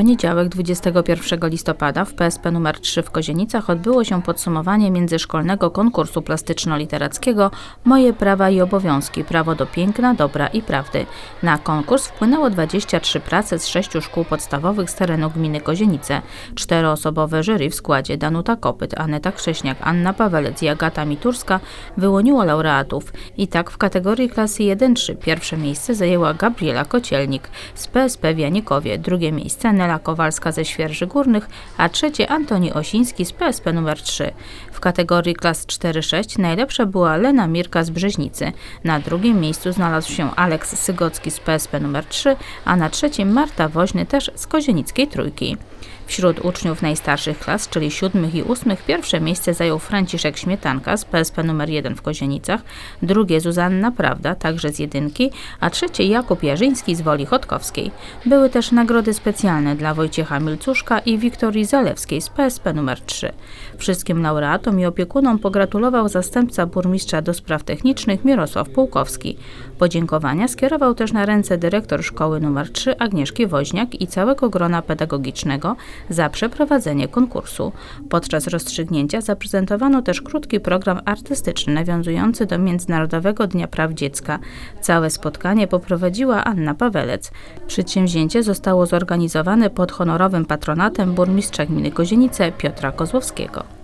poniedziałek 21 listopada w PSP nr 3 w Kozienicach odbyło się podsumowanie międzyszkolnego konkursu plastyczno-literackiego Moje prawa i obowiązki prawo do piękna, dobra i prawdy. Na konkurs wpłynęło 23 prace z sześciu szkół podstawowych z terenu gminy Kozienice. Czteroosobowe jury w składzie Danuta Kopyt, Aneta Krześniak, Anna Pawelec i Agata Miturska wyłoniło laureatów. I tak w kategorii klasy 1-3 pierwsze miejsce zajęła Gabriela Kocielnik z PSP w Janikowie, drugie miejsce Nela Kowalska ze Świerży Górnych, a trzecie Antoni Osiński z PSP nr 3. W kategorii klas 4-6 najlepsza była Lena Mirka z Brzeźnicy. Na drugim miejscu znalazł się Aleks Sygocki z PSP nr 3, a na trzecim Marta Woźny też z Kozienickiej Trójki. Wśród uczniów najstarszych klas, czyli siódmych i ósmych, pierwsze miejsce zajął Franciszek Śmietanka z PSP nr 1 w Kozienicach, drugie Zuzanna Prawda, także z jedynki, a trzecie Jakub Jarzyński z Woli Chodkowskiej. Były też nagrody specjalne dla Wojciecha Milcuszka i Wiktorii Zalewskiej z PSP nr 3. Wszystkim laureatom i opiekunom pogratulował zastępca burmistrza do spraw technicznych Mirosław Pułkowski. Podziękowania skierował też na ręce dyrektor szkoły nr 3 Agnieszki Woźniak i całego grona pedagogicznego za przeprowadzenie konkursu. Podczas rozstrzygnięcia zaprezentowano też krótki program artystyczny nawiązujący do Międzynarodowego Dnia Praw Dziecka. Całe spotkanie poprowadziła Anna Pawelec. Przedsięwzięcie zostało zorganizowane pod honorowym patronatem burmistrza gminy Kozienice Piotra Kozłowskiego.